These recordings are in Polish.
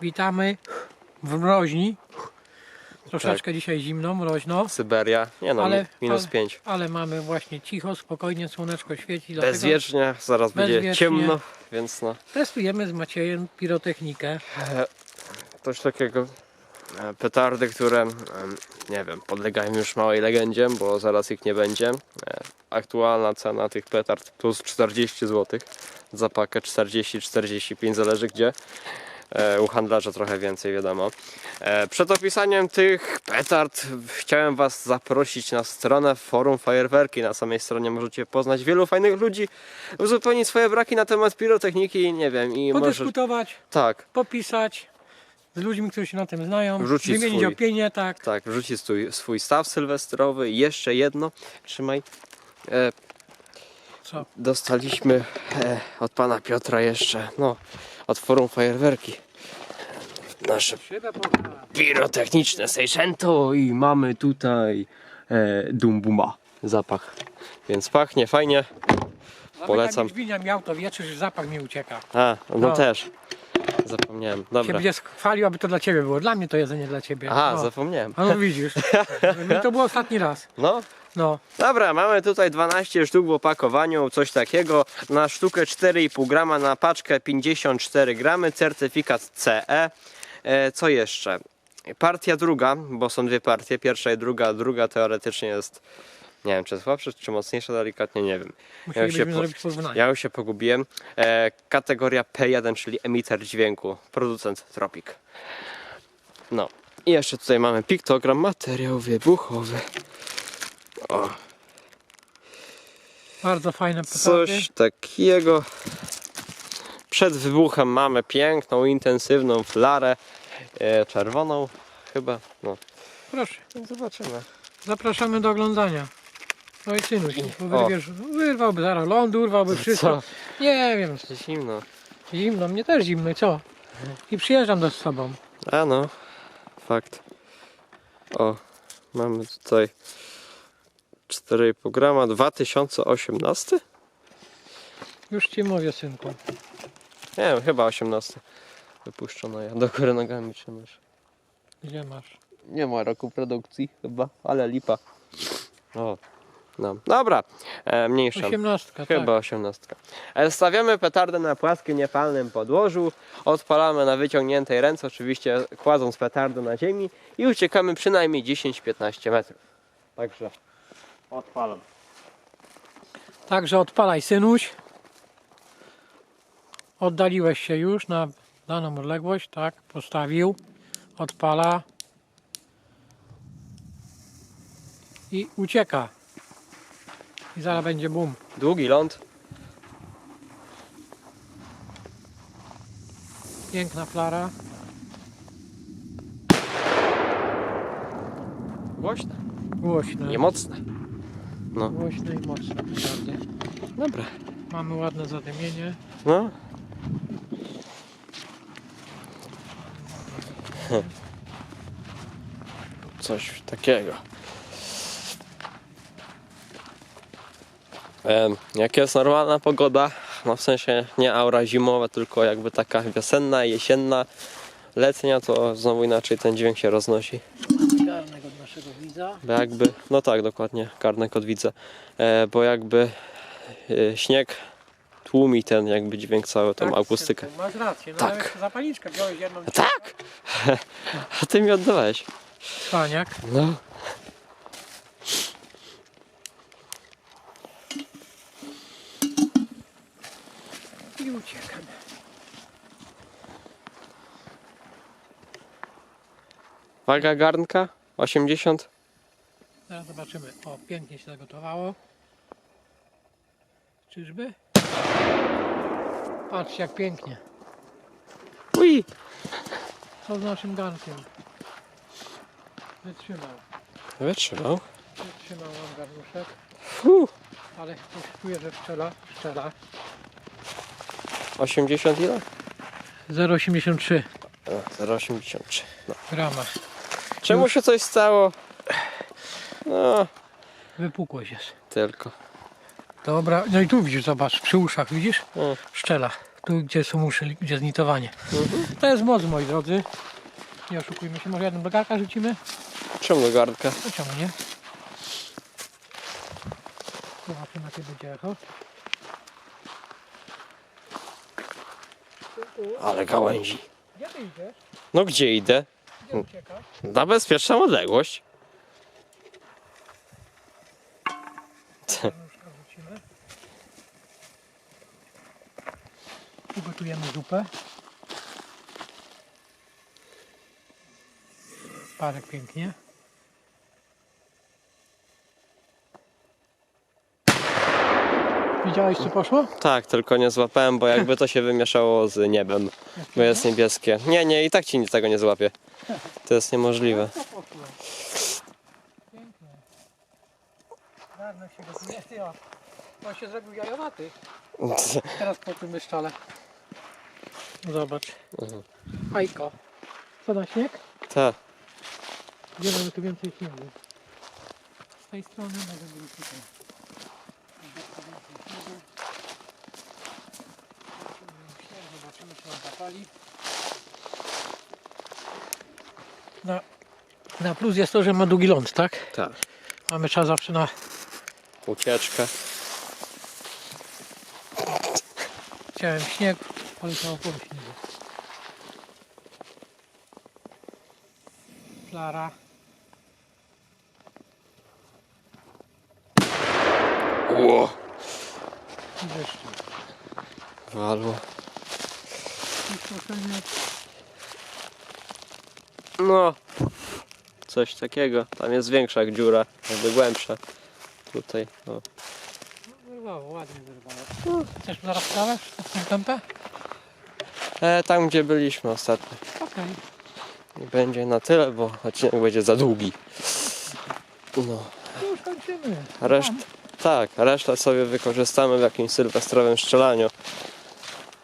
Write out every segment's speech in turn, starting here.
Witamy w mroźni. Troszeczkę dzisiaj zimno, mroźno, Syberia. Nie no, Ale- minus ale- 5. ale mamy właśnie cicho, spokojnie, słoneczko świeci. dlatego Bezwiecznie, zaraz będzie ciemno, więc no. Testujemy z Maciejem pirotechnikę. Coś takiego. e, Petardy, które em, nie wiem, podlegają już małej legendzie, bo zaraz ich nie będzie. E, Aktualna cena tych petard plus 40 zł za pakę 40-45 zależy gdzie. E, U handlarza trochę więcej wiadomo. E, Przed opisaniem tych petard chciałem Was zaprosić na stronę forum Fajerwerki. Na samej stronie możecie poznać wielu fajnych ludzi, uzupełnić swoje braki na temat pirotechniki, nie wiem, i może... Podyskutować, Tak, popisać z ludźmi, którzy się na tym znają, Wrzucić wymienić swój. opinię, tak. Tak, wrzucić swój, swój staw sylwestrowy. I jeszcze jedno, trzymaj. E, Co? dostaliśmy e, od pana Piotra jeszcze, no, forum fajerwerki. Nasze pirotechniczne Seicento i mamy tutaj e, Dumbuma zapach. Więc pachnie fajnie. Polecam. Drzwi, miał to wie, czy zapach mi ucieka. A, no, No. też. Zapomniałem. Dobra. będzie chwalił, aby to dla ciebie było. Dla mnie to jedzenie dla ciebie. Aha, no. zapomniałem. A no widzisz. Mi to było ostatni raz. No, No. Dobra, mamy tutaj 12 sztuk w opakowaniu, coś takiego. Na sztukę 4,5 grama, na paczkę 54 gramy, certyfikat CE. E, co jeszcze? Partia druga, bo są dwie partie, pierwsza i druga. Druga teoretycznie jest, nie wiem, czy słabsza, czy mocniejsza, delikatnie nie wiem. Ja już, się po, zrobić porównanie. ja już się pogubiłem. E, kategoria P1, czyli emiter dźwięku, producent Tropic. No. I jeszcze tutaj mamy piktogram, materiał wybuchowy. O, Bardzo fajne petardy. Coś takiego. Przed wybuchem mamy piękną, intensywną flarę e, czerwoną chyba. No, Proszę, zobaczymy. zapraszamy do oglądania. Oj synuś, bo wyrwiesz, wyrwałby zaraz ląd, urwałby wszystko. Co? Nie wiem, Zimno. zimno, mnie też zimno co? I przyjeżdżam do z sobą. A no, fakt. O, mamy tutaj 4,5 grama 2018? Już ci mówię, synku. Nie wiem, chyba 18. Wypuszczono ja. Do góry nogami trzymasz. Gdzie masz? Nie ma roku produkcji chyba, ale lipa. O, no. Dobra, e, mniejsza. Osiemnastka, Chyba tak. osiemnastka. E, Stawiamy petardę na płaskim, niepalnym podłożu, odpalamy na wyciągniętej ręce, oczywiście kładąc petardę na ziemi i uciekamy przynajmniej 10-15 metrów. Także odpalam. Także odpalaj, synuś. Oddaliłeś się już na daną odległość, tak? Postawił. Odpala. I ucieka. I zaraz będzie bum. Długi ląd. Piękna flara. Głośne. Głośne. Nie mocne. No, Głośne i mocne. Naprawdę. dobra. Mamy ładne zadymienie. No. Coś takiego. Jak jest normalna pogoda, no w sensie nie aura zimowa, tylko jakby taka wiosenna, jesienna, letnia, to znowu inaczej ten dźwięk się roznosi. Garnek od naszego widza. Bo jakby, no tak, dokładnie, karnek od widza. E, bo jakby e, śnieg tłumi ten jakby dźwięk cały, tą Tak, akustykę. Masz rację. No, Tak. Zapalniczkę wziąłeś jedną. Tak! A ty mi oddawałeś. Cwaniak. No. I uciekam. Waga garnka 80. Zaraz zobaczymy. O, pięknie się zagotowało. Czyżby? Patrzcie jak pięknie. Ui! Co z naszym garnkiem? Wytrzymał. Wytrzymał. Wytrzymał nam garnuszek. Fu. Ale czuję, że strzela. Strzela. 80 ile? 0,83 O, 0,83. No. grama. Czemu się coś stało? No, Wypukłość jest. tylko. Dobra. No i tu widzisz, zobacz, przy uszach widzisz? O, Szczela. tu gdzie są uszy, gdzie znitowanie. To jest moc moi drodzy. Nie oszukujmy się, może jedną do garka rzucimy? Czemu gardka? Pociągnie. Zobaczymy jakie będzie echo. Ale gałęzi. Gdzie ty idziesz? No gdzie idę? Gdzie uciekasz? Na bezpieczną odległość. Nóżka rzucimy. Ugotujemy zupę. Parek pięknie. Widziałeś co poszło? Tak, tylko nie złapałem, bo jakby to się wymieszało z niebem, bo jest niebieskie. Nie, nie, i tak ci nic tego nie złapie. To jest niemożliwe. Pięknie. Garnek się gotuje. Ty, o. On się zrobił jajowaty. Teraz po tym wyszczale. Zobacz. Mhm. Fajko. Co na śnieg? Tak. Gdzie mamy tu więcej śniegu? Z tej strony może być tutaj. Zobaczymy, zapali. Na, na plus jest to, że ma długi ląd, tak? Tak. Mamy czas zawsze na Ucieczkę. Chciałem śnieg, poleciało po śniegu. Klara. Ło! i. Walło. No. Coś takiego. Tam jest większa jak dziura, jakby głębsza. Tutaj, o. wyrwało, ładnie wyrwało. Chcesz zaraz kawę? Tą tempę? E, tam gdzie byliśmy ostatnio. Okej. Nie będzie na tyle, bo odcinek będzie za długi. No. Już kończymy. Reszt, tak, resztę sobie wykorzystamy w jakimś sylwestrowym strzelaniu.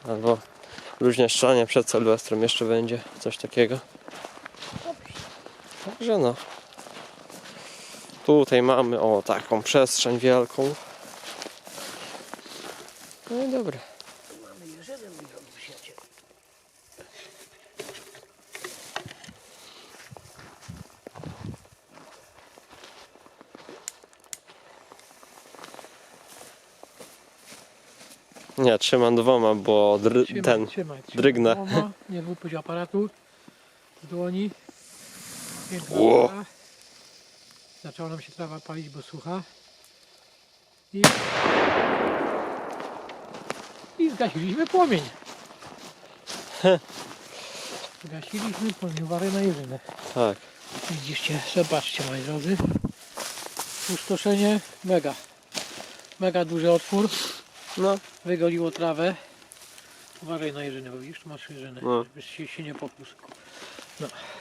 Albo luźne strzelanie przed sylwestrem jeszcze będzie coś takiego. Także no. Tutaj mamy o taką przestrzeń wielką. No i dobra. Nie, trzymam dwoma, bo dr- Trzymaj, ten trzymaj, trzymaj. drgnę. Dwoma, Nie wypuść aparatu z dłoni. Piękna para. Zaczęła nam się trawa palić, bo sucha. I, I zgasiliśmy płomień. Zgasiliśmy płomień na jeżynę. tak. Widzicie, zobaczcie moi drodzy. Pustoszenie mega. Mega duży otwór. No, Wygoliło trawę. Uważaj na jeżynę, bo widzisz, tu masz jeżynę, No. żebyś się, się nie popłuskł.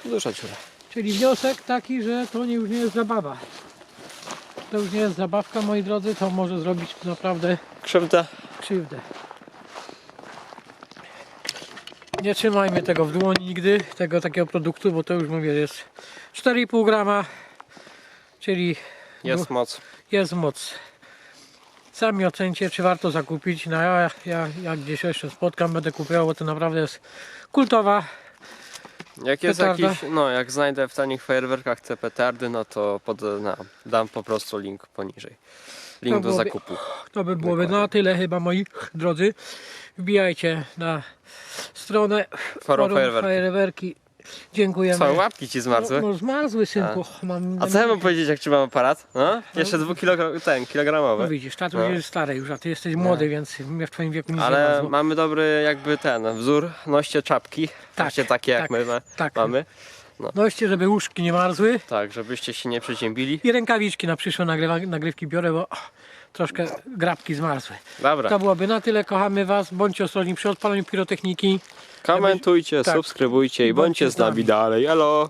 duża dziura. Czyli wniosek taki, że to nie, już nie jest zabawa. To już nie jest zabawka, moi drodzy, to może zrobić naprawdę Krzywda. krzywdę. Nie trzymajmy tego w dłoni nigdy, tego takiego produktu, bo to już mówię jest 4,5 grama, czyli Jest moc. jest moc. Sami ocencie, czy warto zakupić. No ja, ja, ja gdzieś jeszcze spotkam, będę kupował, bo to naprawdę jest kultowa. Jak jest Petarda. jakiś, no jak znajdę w tanich fajerwerkach te petardy, no to pod, no, dam po prostu link poniżej. Link do byłoby- zakupu. To by byłoby Dokładnie. na tyle chyba moi drodzy. Wbijajcie na stronę Forum fajerwerki. Dziękujemy. Co, łapki ci zmarzły? No, no zmarzły synku. Mam, A co ja mam powiedzieć jak trzymam aparat? No? Jeszcze dwukilogr- ten, No kilogramowy. widzisz, tato No. jest stary już, a ty jesteś młody, więc mnie w twoim wieku nic nie Ale marzło. mamy dobry jakby ten wzór, noście czapki. Tak, Właśnie takie jak tak, my ma, tak. mamy. Noście, żeby łóżki nie marzły. Tak, żebyście się nie przeziębili. I rękawiczki na przyszłe nagrywa, nagrywki biorę, bo troszkę grabki zmarzły. Dobra, To byłoby na tyle. Kochamy Was. Bądźcie ostrożni przy odpalaniu pirotechniki. komentujcie, tak. subskrybujcie i bądźcie bądźcie z nami dalej. Elo!